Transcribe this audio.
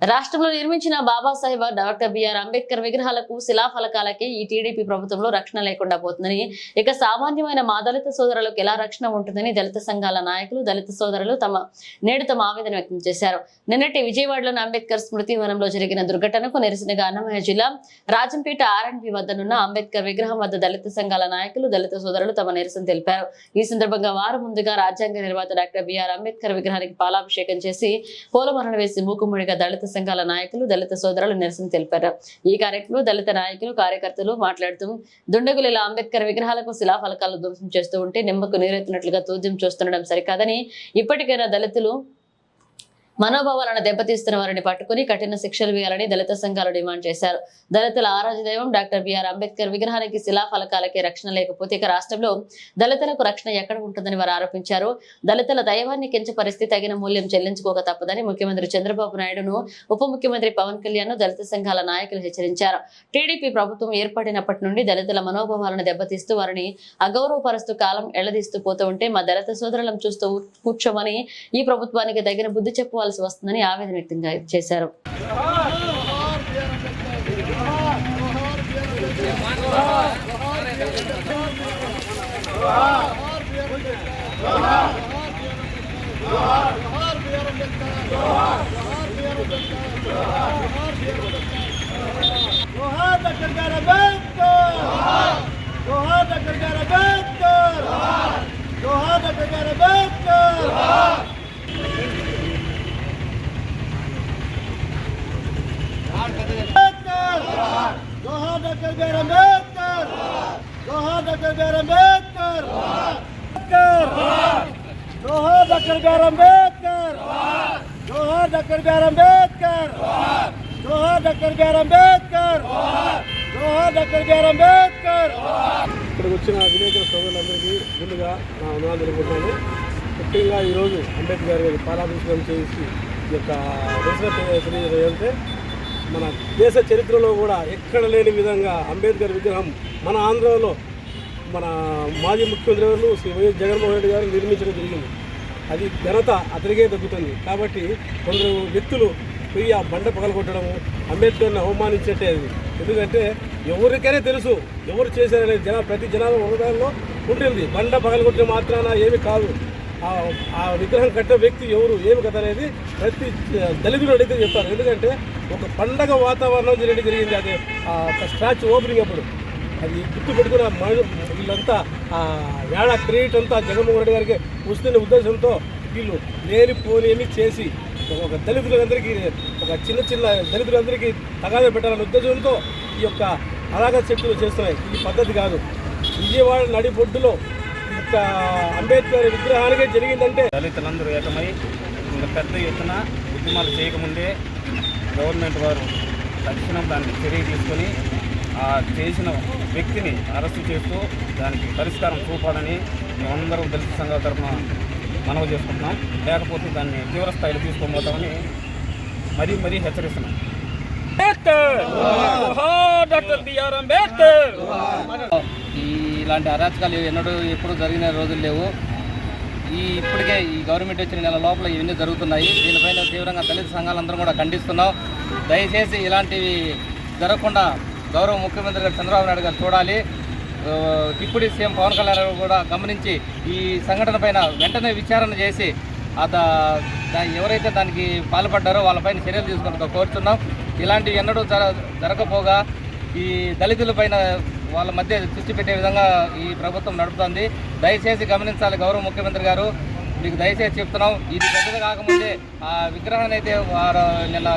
రాష్ట్రంలో నిర్మించిన Babasaheb doctor BR Ambedkar విగ్రహాలకు శిలాఫలకాలకి ఈ టీడీపీ ప్రభుత్వంలో రక్షణ లేకుండా పోతుందని ఇక సామాన్యమైన మా దళిత సోదరులకు ఎలా రక్షణ ఉంటుందని దళిత సంఘాల నాయకులు దళిత సోదరులు తమ నేడు తమ ఆవేదన వ్యక్తం చేశారు. నిన్నటి విజయవాడలోని అంబేద్కర్ స్మృతి వనంలో జరిగిన దుర్ఘటనకు నిరసనగా అన్నమయ్య జిల్లా రాజంపేట ఆర్ఎండ్బి వద్దనున్న అంబేద్కర్ విగ్రహం వద్ద దళిత సంఘాల నాయకులు దళిత సోదరులు తమ నిరసన తెలిపారు. ఈ సందర్భంగా వారు ముందుగా రాజ్యాంగ నిర్మాత డాక్టర్ బిఆర్ అంబేద్కర్ విగ్రహానికి పాలాభిషేకం చేసి పూలమరణ వేసి మూకుమ్మడిగా దళిత సంఘాల నాయకులు దళిత సోదరులు నిరసన తెలిపారు. ఈ కార్యక్రమంలో దళిత నాయకులు కార్యకర్తలు మాట్లాడుతూ దుండగుల అంబేద్కర్ విగ్రహాలకు శిలాఫలకాలు ధ్వంసం చేస్తూ ఉంటే నిమ్మకు నీరెత్తినట్లుగా తూద్యం చూస్తుండడం సరికాదని ఇప్పటికైనా దళితులు మనోభావాలను దెబ్బతీస్తున్న వారిని పట్టుకుని కఠిన శిక్షలు వేయాలని దళిత సంఘాలు డిమాండ్ చేశారు. దళితుల ఆరాజదైవం దైవం డాక్టర్ బిఆర్ అంబేద్కర్ విగ్రహానికి శిలాఫలకాలకి రక్షణ లేకపోతే ఇక రాష్ట్రంలో దళితులకు రక్షణ ఎక్కడ ఉంటుందని వారు ఆరోపించారు. దళితుల దైవాన్ని కించపరిస్తే తగిన మూల్యం చెల్లించుకోక తప్పదని ముఖ్యమంత్రి చంద్రబాబు నాయుడును ఉప ముఖ్యమంత్రి పవన్ కళ్యాణ్ దళిత సంఘాల నాయకులు హెచ్చరించారు. టీడీపీ ప్రభుత్వం ఏర్పడినప్పటి నుండి దళితుల మనోభావాలను దెబ్బతీస్తూ వారిని అగౌరవపరుస్తూ కాలం ఎళ్ళదీస్తూ పోతూ ఉంటే మా దళిత సోదరులను చూస్తూ కూర్చోమని ఈ ప్రభుత్వానికి తగిన బుద్ధి చేసుకోవాల్సి వస్తుందని ఆవేదన వ్యక్తం చేశారు जोहार डॉक्टर बिआर अम्बेडकर जोहार डॉक्टर बिआर अम्बेडकर जोहार डॉक्टर बिआर अम्बेडकर जोहार डॉक्टर बिआर अम्बेडकर जोहार डॉक्टर बिआर अम्बेडकर जोहार डॉक्टर बिआर अम्बेडकर ఇక్కడికి వచ్చిన విలేకరుల సోదరులందరికీ ముందుగా నా వందనాలు తెలుపుతున్నాను ముఖ్యంగా ఈరోజు అంబేద్కర్ గారి పాలాభిషేకం చేసి ఈ యొక్క నిరసన తెలియజేయడం ఏంటంటే మన దేశ చరిత్రలో కూడా ఎక్కడ లేని విధంగా అంబేద్కర్ విగ్రహం మన ఆంధ్రలో మన మాజీ ముఖ్యమంత్రి గారు శ్రీ వైఎస్ జగన్మోహన్ రెడ్డి గారు నిర్మించడం జరిగింది. అది ఘనత అతనికే దక్కుతుంది. కాబట్టి కొందరు వ్యక్తులు పోయి ఆ బండ పగలగొట్టడము అంబేద్కర్ని అవమానించట్టే అది. ఎందుకంటే ఎవరికైనా తెలుసు ఎవరు చేశారనేది జన ప్రతి జనాల ఒకదానిలో ఉంటుంది బండ పగలగొట్టిన మాత్రాన ఏమి కాదు. ఆ ఆ విగ్రహం కట్టిన వ్యక్తి ఎవరు ఏమి కథ అనేది ప్రతి దళితుడు అడిగితే చెప్తారు. ఎందుకంటే ఒక పండగ వాతావరణం జరిగి జరిగింది. అది ఆ ఒక స్టాచ్యూ ఓపెనింగ్ అప్పుడు. అది గుర్తు పెట్టుకున్న వీళ్ళంతా ఆ వేళ క్రియేట్ అంతా జగన్మోహన్ రెడ్డి గారికి వస్తున్న ఉద్దేశంతో వీళ్ళు లేనిపోలేని చేసి ఒక దళితులందరికీ ఒక చిన్న చిన్న దళితులందరికీ తగాద పెట్టాలనే ఉద్దేశంతో ఈ యొక్క అలాగ శక్తులు చేస్తున్నాయి. ఇది పద్ధతి కాదు. విజయవాడ నడిబొడ్డులో ఇంత అంబేద్కర్ విగ్రహానికే జరిగిందంటే దళితులందరూ ఏకమై ఇంకా పెద్ద ఎత్తున ఉద్యమాలు చేయకముందే గవర్నమెంట్ వారు తక్షణం దానికి చర్య తీసుకొని ఆ చేసిన వ్యక్తిని అరెస్టు చేస్తూ దానికి పరిష్కారం చూపాలని మేమందరం దళిత సంఘాల తరఫున మనవి చేసుకుంటున్నాం. లేకపోతే దాన్ని తీవ్ర స్థాయిలో తీసుకొని పోతామని మరీ మరీ హెచ్చరిస్తున్నాం. ఇలాంటి అరాచకాలు ఎన్నడూ ఎప్పుడు జరిగిన రోజులు లేవు. ఈ ఇప్పటికే ఈ గవర్నమెంట్ వచ్చిన నెల లోపల ఇవన్నీ జరుగుతున్నాయి. దీనిపైన తీవ్రంగా దళిత సంఘాలందరూ కూడా ఖండిస్తున్నాం. దయచేసి ఇలాంటివి జరగకుండా గౌరవ ముఖ్యమంత్రి గారు చంద్రబాబు నాయుడు గారు చూడాలి. డిప్యూటీ సీఎం పవన్ కళ్యాణ్ గారు కూడా గమనించి ఈ సంఘటన పైన వెంటనే విచారణ చేసి అత ఎవరైతే దానికి పాల్పడ్డారో వాళ్ళపైన చర్యలు తీసుకుంటూ కోరుతున్నాం ఇలాంటివి ఎన్నడూ జర జరగపోగా ఈ దళితుల పైన వాళ్ళ మధ్య దృష్టి పెట్టే విధంగా ఈ ప్రభుత్వం నడుపుతోంది. దయచేసి గమనించాలి గౌరవ ముఖ్యమంత్రి గారు. మీకు దయచేసి చెప్తున్నాం. ఇది పెద్దది కాకముందే ఆ విగ్రహాన్ని అయితే వారు నిన్న